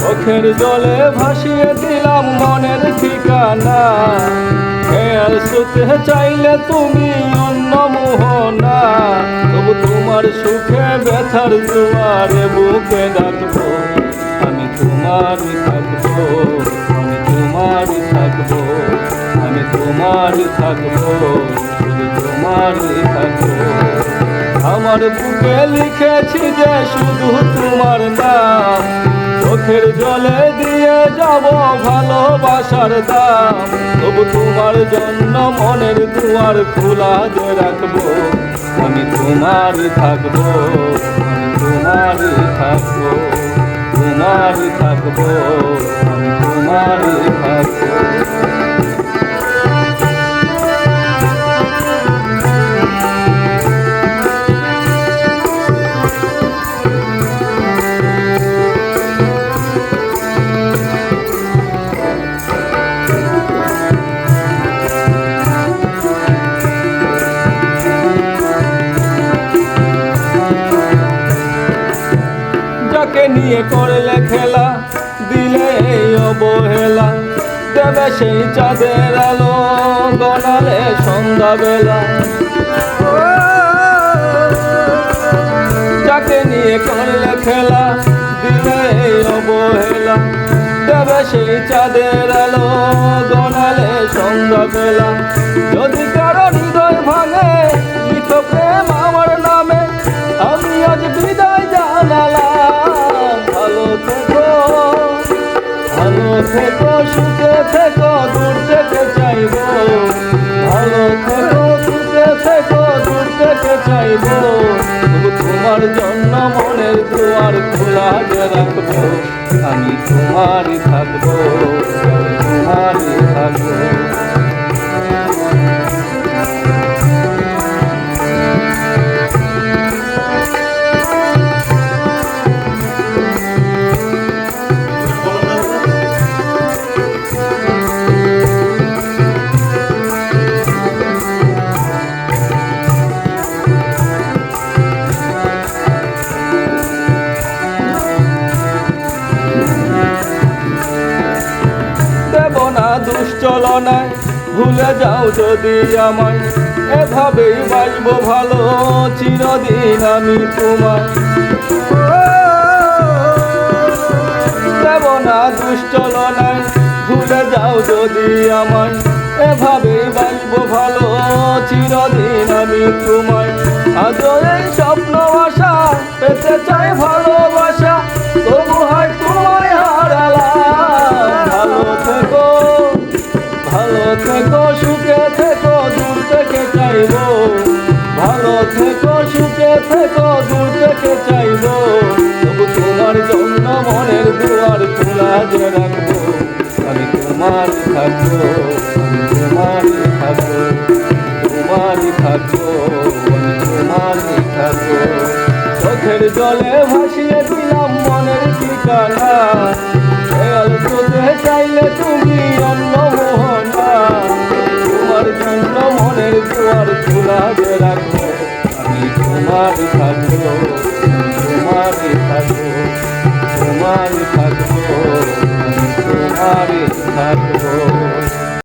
চোখের জলে ভাসিয়ে দিলাম মনের ঠিকানা। খেয়াল শুতে চাইলে তুমি অন্য মোহনা। তবু তোমার সুখে ব্যথার জোয়ারে বুকে ডাকবো। আমি তোমারই থাকব, আমি তোমারই থাকব, আমি তোমারই থাকব, শুধু তোমারই থাকব। আমার বুকে লিখেছি যে শুধু তোমার নাম। চোখের জলে দিয়ে যাব ভালোবাসার দাম। তবু তোমার জন্য মনের দুয়ার খোলা যে রাখব, আমি তোমার থাকব, আমি তোমার থাকব তোমার থাকব। যাকে নিয়ে করলে খেলা, দিলে অবহেলা। দেবে সেই চাঁদের আলো গনালে সন্ধ্যাবেলা। যাকে নিয়ে করলে খেলা, দিলে অবহেলা। দেবে সেই চাঁদের আলো গনালে সন্ধ্যাবেলা। যদি কারও হৃদয় ভাঙে, লিখো প্রেম আমার নামে। আমি আজ বিদায় থেকো, সুখে থেকো, দূর থেকে চাইব। ভালো থেকো, সুখে থেকো, দূর থেকে চাইব। তোমার জন্য মনের দুয়ার খোলা রাখব। আমি তোমারই থাকব তোমারই দুশ্চলনায় ভুলে যাও যদি আমায়। এভাবেই বাঁচব ভালো, চিরদিন আমি তোমায়। না দুশ্চলনায়, ভুলে যাও যদি আমায়। এভাবেই বাঁচব ভালো, চিরদিন আমি তোমায়। আজ এই স্বপ্ন আশা পেতে চাই ভালোবাসা চাইব। ভালো থেকো, সুখে থেকো, দূর থেকে চাইব। তবু তোমার জন্য মনের দুয়ার খোলা যে রাখব। আমি তোমার থাকব আমি তোমারই থাকব তোমারই থাকব আমি তোমারই থাকব চোখের জলে ভাসিয়ে দিলাম মনের ঠিকানা। চাইলে তুমি অন্য মোহনা। তোমার জন্য মনের দুয়ার খোলা রাখো আমি তোমার থাকব তোমার থাকব তোমার থাকব আমি তোমারই থাকব